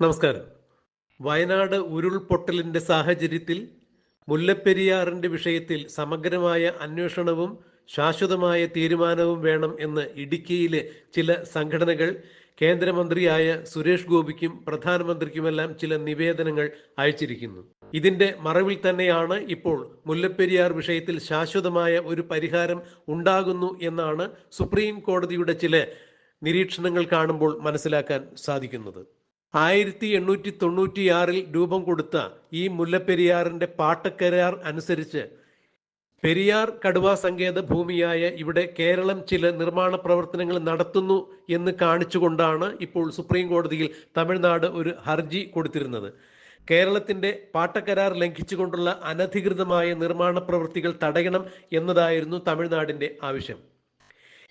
നമസ്കാരം. വയനാട് ഉരുൾപൊട്ടലിന്റെ സാഹചര്യത്തിൽ മുല്ലപ്പെരിയാറിന്റെ വിഷയത്തിൽ സമഗ്രമായ അന്വേഷണവും ശാശ്വതമായ തീരുമാനവും വേണം എന്ന് ഇടുക്കിയിലെ ചില സംഘടനകൾ കേന്ദ്രമന്ത്രിയായ സുരേഷ് ഗോപിക്കും പ്രധാനമന്ത്രിക്കുമെല്ലാം ചില നിവേദനങ്ങൾ അയച്ചിരിക്കുന്നു. ഇതിന്റെ മറവിൽ തന്നെയാണ് ഇപ്പോൾ മുല്ലപ്പെരിയാർ വിഷയത്തിൽ ശാശ്വതമായ ഒരു പരിഹാരം ഉണ്ടാകുന്നു എന്നാണ് സുപ്രീം കോടതിയുടെ ചില നിരീക്ഷണങ്ങൾ കാണുമ്പോൾ മനസ്സിലാക്കാൻ സാധിക്കുന്നത്. ആയിരത്തി എണ്ണൂറ്റി തൊണ്ണൂറ്റിയാറിൽ രൂപം കൊടുത്ത ഈ മുല്ലപ്പെരിയാറിന്റെ പാട്ടക്കരാർ അനുസരിച്ച് പെരിയാർ കടുവ സങ്കേത ഭൂമിയായ ഇവിടെ കേരളം ചില നിർമ്മാണ പ്രവർത്തനങ്ങൾ നടത്തുന്നു എന്ന് കാണിച്ചുകൊണ്ടാണ് ഇപ്പോൾ സുപ്രീം കോടതിയിൽ തമിഴ്നാട് ഒരു ഹർജി കൊടുത്തിരുന്നത്. കേരളത്തിന്റെ പാട്ടക്കരാർ ലംഘിച്ചുകൊണ്ടുള്ള അനധികൃതമായ നിർമ്മാണ പ്രവൃത്തികൾ തടയണം എന്നതായിരുന്നു തമിഴ്നാടിന്റെ ആവശ്യം.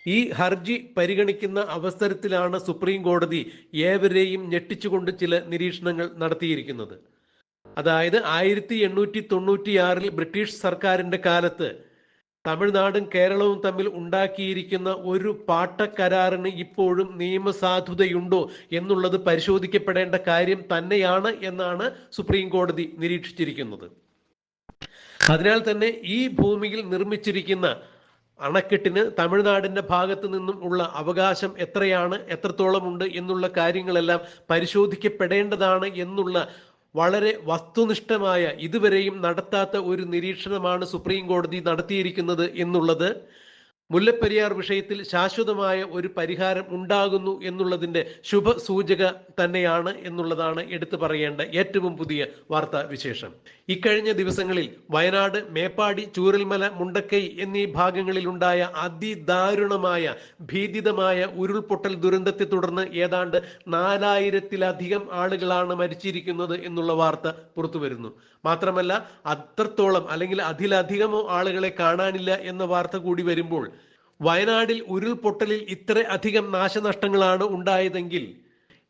ഈ ഹർജി പരിഗണിക്കുന്ന അവസരത്തിലാണ് സുപ്രീം കോടതി ഏവരെയും ഞെട്ടിച്ചുകൊണ്ട് ചില നിരീക്ഷണങ്ങൾ നടത്തിയിരിക്കുന്നത്. അതായത് ആയിരത്തി എണ്ണൂറ്റി തൊണ്ണൂറ്റിയാറിൽ ബ്രിട്ടീഷ് സർക്കാരിന്റെ കാലത്ത് തമിഴ്നാടും കേരളവും തമ്മിൽ ഉണ്ടാക്കിയിരിക്കുന്ന ഒരു പാട്ടക്കരാറിന് ഇപ്പോഴും നിയമസാധുതയുണ്ടോ എന്നുള്ളത് പരിശോധിക്കപ്പെടേണ്ട കാര്യം തന്നെയാണ് എന്നാണ് സുപ്രീം കോടതി നിരീക്ഷിച്ചിരിക്കുന്നത്. അതിനാൽ തന്നെ ഈ ഭൂമിയിൽ നിർമ്മിച്ചിരിക്കുന്ന അണക്കെട്ടിന് തമിഴ്നാടിന്റെ ഭാഗത്തു നിന്നും ഉള്ള അവകാശം എത്രയാണ് എത്രത്തോളം ഉണ്ട് എന്നുള്ള കാര്യങ്ങളെല്ലാം പരിശോധിക്കപ്പെടേണ്ടതാണ് എന്നുള്ള വളരെ വസ്തുനിഷ്ഠമായ ഇതുവരെയും നടത്താത്ത ഒരു നിരീക്ഷണമാണ് സുപ്രീം കോടതി നടത്തിയിരിക്കുന്നത് എന്നുള്ളത്. മുല്ലപ്പെരിയാർ വിഷയത്തിൽ ശാശ്വതമായ ഒരു പരിഹാരം ഉണ്ടാകുന്നു എന്നുള്ളതിന്റെ ശുഭ സൂചക തന്നെയാണ് എന്നുള്ളതാണ് എടുത്തു പറയേണ്ട ഏറ്റവും പുതിയ വാർത്താ വിശേഷം. ഇക്കഴിഞ്ഞ ദിവസങ്ങളിൽ വയനാട് മേപ്പാടി ചൂരൽമല മുണ്ടക്കൈ എന്നീ ഭാഗങ്ങളിൽ ഉണ്ടായ അതിദാരുണമായ ഭീതിതമായ ഉരുൾപൊട്ടൽ ദുരന്തത്തെ തുടർന്ന് ഏതാണ്ട് നാലായിരത്തിലധികം ആളുകളാണ് മരിച്ചിരിക്കുന്നത് എന്നുള്ള വാർത്ത പുറത്തു വരുന്നു. മാത്രമല്ല അത്രത്തോളം അല്ലെങ്കിൽ അതിലധികമോ ആളുകളെ കാണാനില്ല എന്ന വാർത്ത കൂടി വരുമ്പോൾ വയനാടിൽ ഉരുൾപൊട്ടലിൽ ഇത്ര അധികം നാശനഷ്ടങ്ങളാണ് ഉണ്ടായതെങ്കിൽ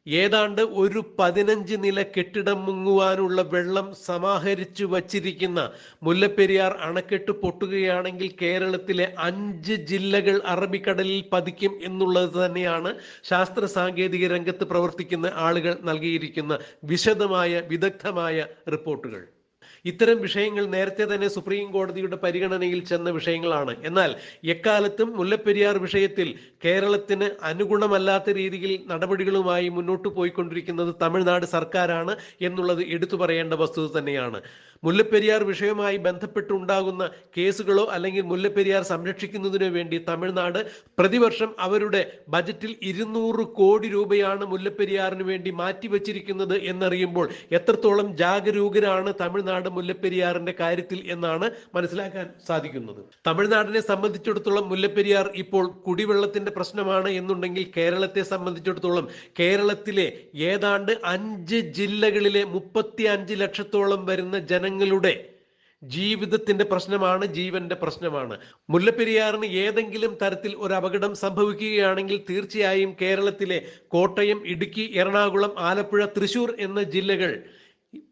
ഏതാണ്ട് ഒരു പതിനഞ്ച് നില കെട്ടിടം മുങ്ങുവാനുള്ള വെള്ളം സമാഹരിച്ചു വച്ചിരിക്കുന്ന മുല്ലപ്പെരിയാർ അണക്കെട്ട് പൊട്ടുകയാണെങ്കിൽ കേരളത്തിലെ അഞ്ച് ജില്ലകൾ അറബിക്കടലിൽ പതിക്കും എന്നുള്ളത് തന്നെയാണ് ശാസ്ത്ര സാങ്കേതിക രംഗത്ത് പ്രവർത്തിക്കുന്ന ആളുകൾ നൽകിയിരിക്കുന്ന വിശദമായ വിദഗ്ധമായ റിപ്പോർട്ടുകൾ. ഇത്തരം വിഷയങ്ങൾ നേരത്തെ തന്നെ സുപ്രീം കോടതിയുടെ പരിഗണനയിൽ ചെന്ന വിഷയങ്ങളാണ്. എന്നാൽ എക്കാലത്തും മുല്ലപ്പെരിയാർ വിഷയത്തിൽ കേരളത്തിന് അനുഗുണമല്ലാത്ത രീതിയിൽ നടപടികളുമായി മുന്നോട്ട് പോയിക്കൊണ്ടിരിക്കുന്നത് തമിഴ്നാട് സർക്കാരാണ് എന്നുള്ളത് എടുത്തു പറയേണ്ട വസ്തുത തന്നെയാണ്. മുല്ലപ്പെരിയാർ വിഷയവുമായി ബന്ധപ്പെട്ടുണ്ടാകുന്ന കേസുകളോ അല്ലെങ്കിൽ മുല്ലപ്പെരിയാർ സംരക്ഷിക്കുന്നതിനോ വേണ്ടി തമിഴ്നാട് പ്രതിവർഷം അവരുടെ ബജറ്റിൽ ഇരുന്നൂറ് കോടി രൂപയാണ് മുല്ലപ്പെരിയാറിന് വേണ്ടി മാറ്റിവെച്ചിരിക്കുന്നത് എന്നറിയുമ്പോൾ എത്രത്തോളം ജാഗരൂകരാണ് തമിഴ്നാട് മുല്ലപ്പെരിയാറിന്റെ കാര്യത്തിൽ എന്നാണ് മനസ്സിലാക്കാൻ സാധിക്കുന്നത്. തമിഴ്നാടിനെ സംബന്ധിച്ചിടത്തോളം മുല്ലപ്പെരിയാർ ഇപ്പോൾ കുടിവെള്ളത്തിന്റെ പ്രശ്നമാണ് എന്നുണ്ടെങ്കിൽ കേരളത്തെ സംബന്ധിച്ചിടത്തോളം കേരളത്തിലെ ഏതാണ്ട് അഞ്ച് ജില്ലകളിലെ മുപ്പത്തി അഞ്ച് ലക്ഷത്തോളം വരുന്ന ജനങ്ങളുടെ ജീവിതത്തിന്റെ പ്രശ്നമാണ് ജീവന്റെ പ്രശ്നമാണ്. മുല്ലപ്പെരിയാറിന് ഏതെങ്കിലും തരത്തിൽ ഒരു അപകടം സംഭവിക്കുകയാണെങ്കിൽ തീർച്ചയായും കേരളത്തിലെ കോട്ടയം ഇടുക്കി എറണാകുളം ആലപ്പുഴ തൃശൂർ എന്ന ജില്ലകൾ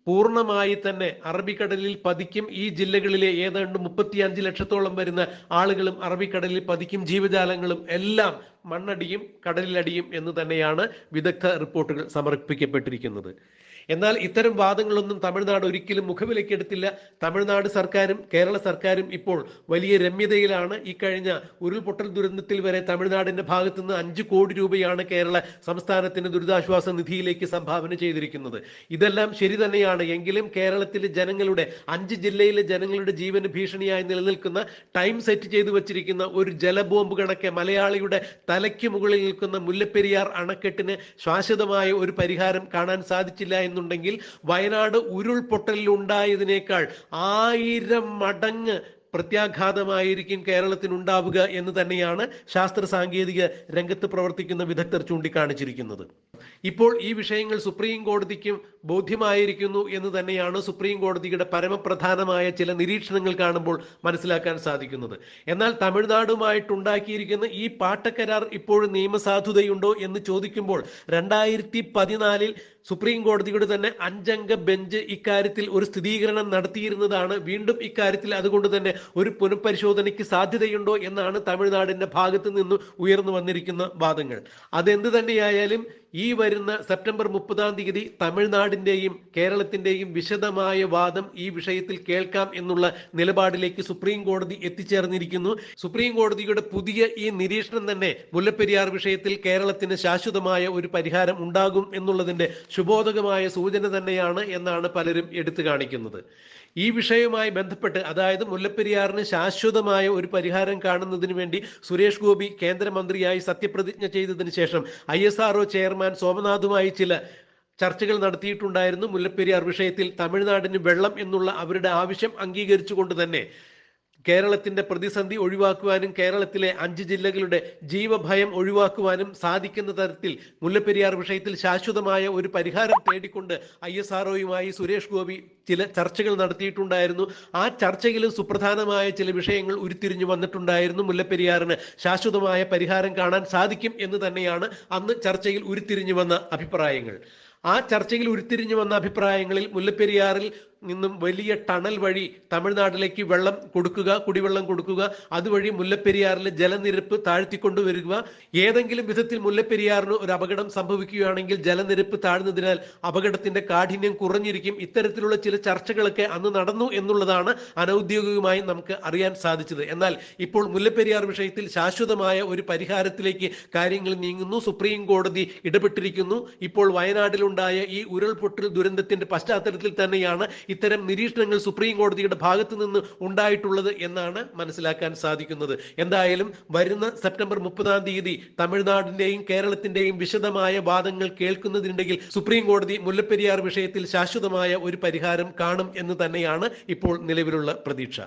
പൂർണമായി തന്നെ അറബിക്കടലിൽ പതിക്കും. ഈ ജില്ലകളിലെ ഏതാണ്ട് മുപ്പത്തി അഞ്ച് ലക്ഷത്തോളം വരുന്ന ആളുകളും അറബിക്കടലിൽ പതിക്കും. ജീവജാലങ്ങളും എല്ലാം മണ്ണടിയും കടലിലടിയും എന്ന് തന്നെയാണ് വിദഗ്ധ റിപ്പോർട്ടുകൾ സമർപ്പിക്കപ്പെട്ടിരിക്കുന്നത്. എന്നാൽ ഇത്തരം വാദങ്ങളൊന്നും തമിഴ്നാട് ഒരിക്കലും മുഖവിലക്കെടുത്തില്ല തമിഴ്നാട് സർക്കാരും കേരള സർക്കാരും ഇപ്പോൾ വലിയ രമ്യതയിലാണ്. ഈ കഴിഞ്ഞ ഉരുൾപൊട്ടൽ ദുരന്തത്തിൽ വരെ തമിഴ്നാടിന്റെ ഭാഗത്തു നിന്ന് അഞ്ച് കോടി രൂപയാണ് കേരള സംസ്ഥാനത്തിന്റെ ദുരിതാശ്വാസ നിധിയിലേക്ക് സംഭാവന ചെയ്തിരിക്കുന്നത്. ഇതെല്ലാം ശരി തന്നെയാണ്. എങ്കിലും കേരളത്തിലെ ജനങ്ങളുടെ അഞ്ച് ജില്ലയിലെ ജനങ്ങളുടെ ജീവന് ഭീഷണിയായി നിലനിൽക്കുന്ന ടൈം സെറ്റ് ചെയ്തു വച്ചിരിക്കുന്ന ഒരു ജലബോംബ് കണക്കെ മലയാളിയുടെ തലയ്ക്ക് മുകളിൽ നിൽക്കുന്ന മുല്ലപ്പെരിയാർ അണക്കെട്ടിന് ശാശ്വതമായ ഒരു പരിഹാരം കാണാൻ സാധിച്ചില്ല എന്നുണ്ടെങ്കിൽ വയനാട് ഉരുൾപൊട്ടലിൽ ഉണ്ടായതിനേക്കാൾ ആയിരം മടങ്ങ് പ്രത്യാഘാതമായിരിക്കും കേരളത്തിന് ഉണ്ടാവുക എന്ന് തന്നെയാണ് ശാസ്ത്ര സാങ്കേതിക രംഗത്ത് പ്രവർത്തിക്കുന്ന വിദഗ്ധർ ചൂണ്ടിക്കാണിച്ചിരിക്കുന്നത്. ഇപ്പോൾ ഈ വിഷയങ്ങൾ സുപ്രീം കോടതിക്കും ബോധ്യമായിരിക്കുന്നു എന്ന് തന്നെയാണ് സുപ്രീം കോടതിയുടെ പരമപ്രധാനമായ ചില നിരീക്ഷണങ്ങൾ കാണുമ്പോൾ മനസ്സിലാക്കാൻ സാധിക്കുന്നത്. എന്നാൽ തമിഴ്നാടുമായിട്ടുണ്ടാക്കിയിരിക്കുന്ന ഈ പാട്ടക്കരാർ ഇപ്പോഴും നിയമസാധുതയുണ്ടോ എന്ന് ചോദിക്കുമ്പോൾ രണ്ടായിരത്തി പതിനാലിൽ സുപ്രീം കോടതിയുടെ തന്നെ അഞ്ചംഗ ബെഞ്ച് ഇക്കാര്യത്തിൽ ഒരു സ്ഥിരീകരണം നടത്തിയിരുന്നതാണ്. വീണ്ടും ഇക്കാര്യത്തിൽ അതുകൊണ്ട് തന്നെ ഒരു പുനഃപരിശോധനയ്ക്ക് സാധ്യതയുണ്ടോ എന്നാണ് തമിഴ്നാടിന്റെ ഭാഗത്ത് നിന്ന് ഉയർന്നു വന്നിരിക്കുന്ന വാദങ്ങൾ. അതെന്ത് തന്നെയായാലും ഈ വരുന്ന സെപ്റ്റംബർ മുപ്പതാം തീയതി തമിഴ്നാടിന്റെയും കേരളത്തിന്റെയും വിശദമായ വാദം ഈ വിഷയത്തിൽ കേൾക്കാം എന്നുള്ള നിലപാടിലേക്ക് സുപ്രീം കോടതി എത്തിച്ചേർന്നിരിക്കുന്നു. സുപ്രീം കോടതിയുടെ പുതിയ ഈ നിരീക്ഷണം തന്നെ മുല്ലപ്പെരിയാർ വിഷയത്തിൽ കേരളത്തിന് ശാശ്വതമായ ഒരു പരിഹാരം ഉണ്ടാകും എന്നുള്ളതിന്റെ ശുഭോധകമായ സൂചന തന്നെയാണ് എന്നാണ് പലരും എടുത്തു കാണിക്കുന്നത്. ഈ വിഷയവുമായി ബന്ധപ്പെട്ട് അതായത് മുല്ലപ്പെരിയാറിന് ശാശ്വതമായ ഒരു പരിഹാരം കാണുന്നതിന് വേണ്ടി സുരേഷ് ഗോപി കേന്ദ്രമന്ത്രിയായി സത്യപ്രതിജ്ഞ ചെയ്തതിനു ശേഷം I S R O chairman സോമനാഥുമായി ചില ചർച്ചകൾ നടത്തിയിട്ടുണ്ടായിരുന്നു. മുല്ലപ്പെരിയാർ വിഷയത്തിൽ തമിഴ്നാടിന് വെള്ളം എന്നുള്ള അവരുടെ ആവശ്യം അംഗീകരിച്ചുകൊണ്ട് തന്നെ കേരളത്തിന്റെ പ്രതിസന്ധി ഒഴിവാക്കുവാനും കേരളത്തിലെ അഞ്ച് ജില്ലകളുടെ ജീവഭയം ഒഴിവാക്കുവാനും സാധിക്കുന്ന തരത്തിൽ മുല്ലപ്പെരിയാർ വിഷയത്തിൽ ശാശ്വതമായ ഒരു പരിഹാരം തേടിക്കൊണ്ട് ഐ എസ് ആർഒയുമായി സുരേഷ് ഗോപി ചില ചർച്ചകൾ നടത്തിയിട്ടുണ്ടായിരുന്നു. ആ ചർച്ചയിലും സുപ്രധാനമായ ചില വിഷയങ്ങൾ ഉരുത്തിരിഞ്ഞു വന്നിട്ടുണ്ടായിരുന്നു. മുല്ലപ്പെരിയാറിന് ശാശ്വതമായ പരിഹാരം കാണാൻ സാധിക്കും എന്ന് തന്നെയാണ് അന്ന് ചർച്ചയിൽ ഉരുത്തിരിഞ്ഞു വന്ന അഭിപ്രായങ്ങൾ. ആ ചർച്ചയിൽ ഉരുത്തിരിഞ്ഞു വന്ന അഭിപ്രായങ്ങളിൽ മുല്ലപ്പെരിയാറിൽ നിന്നും വലിയ ടണൽ വഴി തമിഴ്നാട്ടിലേക്ക് വെള്ളം കൊടുക്കുക കുടിവെള്ളം കൊടുക്കുക. അതുവഴി മുല്ലപ്പെരിയാറിലെ ജലനിരപ്പ് താഴ്ത്തിക്കൊണ്ടുവരിക. ഏതെങ്കിലും വിധത്തിൽ മുല്ലപ്പെരിയാറിന് ഒരു അപകടം സംഭവിക്കുകയാണെങ്കിൽ ജലനിരപ്പ് താഴ്ന്നതിനാൽ അപകടത്തിന്റെ കാഠിന്യം കുറഞ്ഞിരിക്കും. ഇത്തരത്തിലുള്ള ചില ചർച്ചകളൊക്കെ അന്ന് നടന്നു എന്നുള്ളതാണ് അനൌദ്യോഗികമായി നമുക്ക് അറിയാൻ സാധിച്ചത്. എന്നാൽ ഇപ്പോൾ മുല്ലപ്പെരിയാർ വിഷയത്തിൽ ശാശ്വതമായ ഒരു പരിഹാരത്തിലേക്ക് കാര്യങ്ങൾ നീങ്ങുന്നു. സുപ്രീം കോടതി ഇടപെട്ടിരിക്കുന്നു. ഇപ്പോൾ വയനാട്ടിലുണ്ടായ ഈ ഉരുൾപൊട്ടൽ ദുരന്തത്തിന്റെ പശ്ചാത്തലത്തിൽ തന്നെയാണ് ഇത്തരം നിരീക്ഷണങ്ങൾ സുപ്രീം കോടതിയുടെ ഭാഗത്തു നിന്ന് ഉണ്ടായിട്ടുള്ളത് എന്നാണ് മനസ്സിലാക്കാൻ സാധിക്കുന്നത്. എന്തായാലും വരുന്ന സെപ്റ്റംബർ മുപ്പതാം തീയതി തമിഴ്നാടിന്റെയും കേരളത്തിന്റെയും വിശദമായ വാദങ്ങൾ കേൾക്കുന്നതിനുണ്ടെങ്കിൽ സുപ്രീം കോടതി മുല്ലപ്പെരിയാർ വിഷയത്തിൽ ശാശ്വതമായ ഒരു പരിഹാരം കാണും എന്ന് തന്നെയാണ് ഇപ്പോൾ നിലവിലുള്ള പ്രതീക്ഷ.